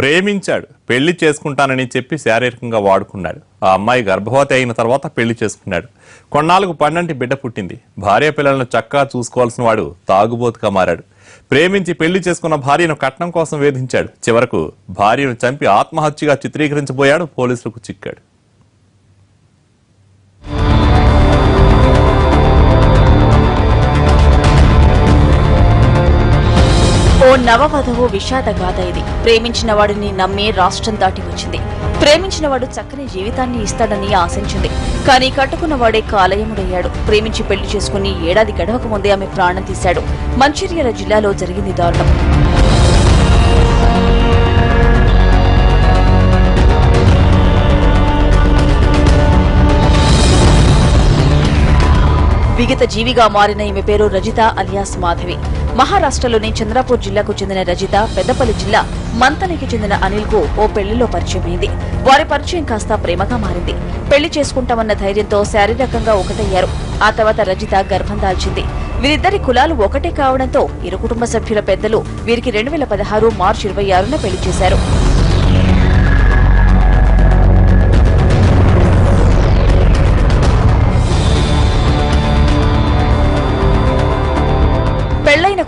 ప్రేమించాడు పెళ్ళి చేసుకుంటానని చెప్పి శారీరకంగా వాడుకున్నాడు. ఆ అమ్మాయి గర్భవతి అయిన తర్వాత పెళ్ళి చేసుకున్నాడు. కొన్నాళ్ళకు పన్నంటి బిడ్డ పుట్టింది. భార్య పిల్లలను చక్కగా చూసుకోవాల్సిన వాడు తాగుబోతుగా మారాడు. ప్రేమించి పెళ్ళి చేసుకున్న భార్యను కట్నం కోసం వేధించాడు. చివరకు భార్యను చంపి ఆత్మహత్యగా చిత్రీకరించబోయాడు పోలీసులకు చిక్కాడు. నవవధువు విషాద గాథ ఇది. ప్రేమించిన వాడిని నమ్మి రాష్ట్రం దాటి వచ్చింది. ప్రేమించిన వాడు చక్కని జీవితాన్ని ఇస్తాడని ఆశించింది. కానీ కట్టుకున్నవాడే కాలయముడయ్యాడు. ప్రేమించి పెళ్ళి చేసుకుని ఏడాది గడవక ముందే ఆమె ప్రాణం తీశాడు. మంచిర్యాల జిల్లాలో జరిగింది దారుణం. విగత జీవిగా మారిన ఈమె పేరు రజిత అలియాస్ మాధవి. మహారాష్ట్రలోని చంద్రపూర్ జిల్లాకు చెందిన రజిత పెద్దపల్లి జిల్లా మంతనికి చెందిన అనిల్కు ఓ పెళ్ళిలో పరిచయమైంది. వారి పరిచయం కాస్త ప్రేమగా మారింది. పెళ్ళి చేసుకుంటామన్న ధైర్యంతో శారీరకంగా ఒకటయ్యారు. ఆ తర్వాత రజిత గర్భం దాల్చింది. వీరిద్దరి కులాలు ఒకటే కావడంతో ఇరు కుటుంబ సభ్యుల పెద్దలు వీరికి రెండు వేల పదహారు మార్చి ఇరవై ఆరున పెళ్ళి చేశారు.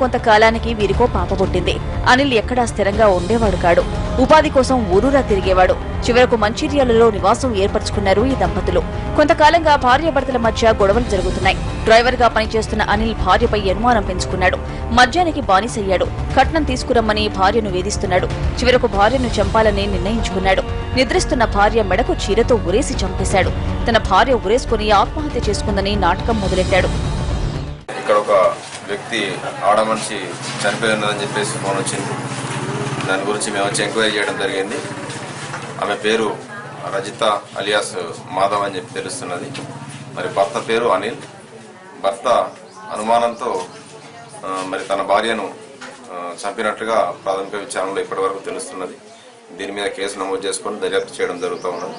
కొంతకాలానికి వీరికో పాప పుట్టింది. అనిల్ ఎక్కడా స్థిరంగా ఉండేవాడు కాడు. ఉపాధి కోసం ఊరూరా తిరిగేవాడు. చివరకు మంచిర్యాలలో నివాసం ఏర్పరచుకున్నారు ఈ దంపతులు. కొంతకాలంగా భార్యాభర్తల మధ్య గొడవలు జరుగుతున్నాయి. డ్రైవర్గా పనిచేస్తున్న అనిల్ భార్యపై అనుమానం పెంచుకున్నాడు. మద్యానికి బానిసయ్యాడు. కట్నం తీసుకురమ్మని భార్యను వేధిస్తున్నాడు. చివరకు భార్యను చంపాలని నిర్ణయించుకున్నాడు. నిద్రిస్తున్న భార్య మెడకు చీరతో ఉరేసి చంపేశాడు. తన భార్య ఉరేసుకుని ఆత్మహత్య చేసుకుందని నాటకం మొదలెట్టాడు. ఇక్కడ ఒక వ్యక్తి ఆడ మనిషి చనిపోయి ఉన్నదని చెప్పేసి ఫోన్ వచ్చింది. దాని గురించి మేము వచ్చి ఎంక్వైరీ చేయడం జరిగింది. ఆమె పేరు రజిత అలియాస్ మాధవ్ అని చెప్పి తెలుస్తున్నది. మరి భర్త పేరు అనిల్. భర్త అనుమానంతో మరి తన భార్యను చంపినట్లుగా ప్రాథమిక విచారణలో ఇప్పటివరకు తెలుస్తున్నది. దీని మీద కేసు నమోదు చేసుకొని దర్యాప్తు చేయడం జరుగుతూ ఉన్నది.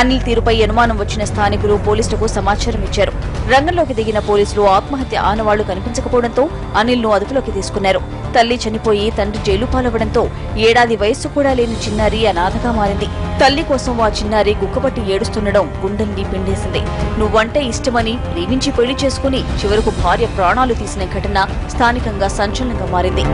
అనిల్ తీరుపై అనుమానం వచ్చిన స్థానికులు పోలీసులకు సమాచారం ఇచ్చారు. రంగంలోకి దిగిన పోలీసులు ఆత్మహత్య ఆనవాళ్ళు కనిపించకపోవడంతో అనిల్ను అదుపులోకి తీసుకున్నారు. తల్లి చనిపోయి తండ్రి జైలు పాలవడంతో ఏడాది వయస్సు కూడా లేని చిన్నారి అనాథగా మారింది. తల్లి కోసం ఆ చిన్నారి గుక్కపట్టి ఏడుస్తుండడం గుండెల్ని పిండేసింది. నువ్వంటే ఇష్టమని ప్రేమించి పెళ్ళి చేసుకుని చివరకు భార్య ప్రాణాలు తీసిన ఘటన స్థానికంగా సంచలనంగా మారింది.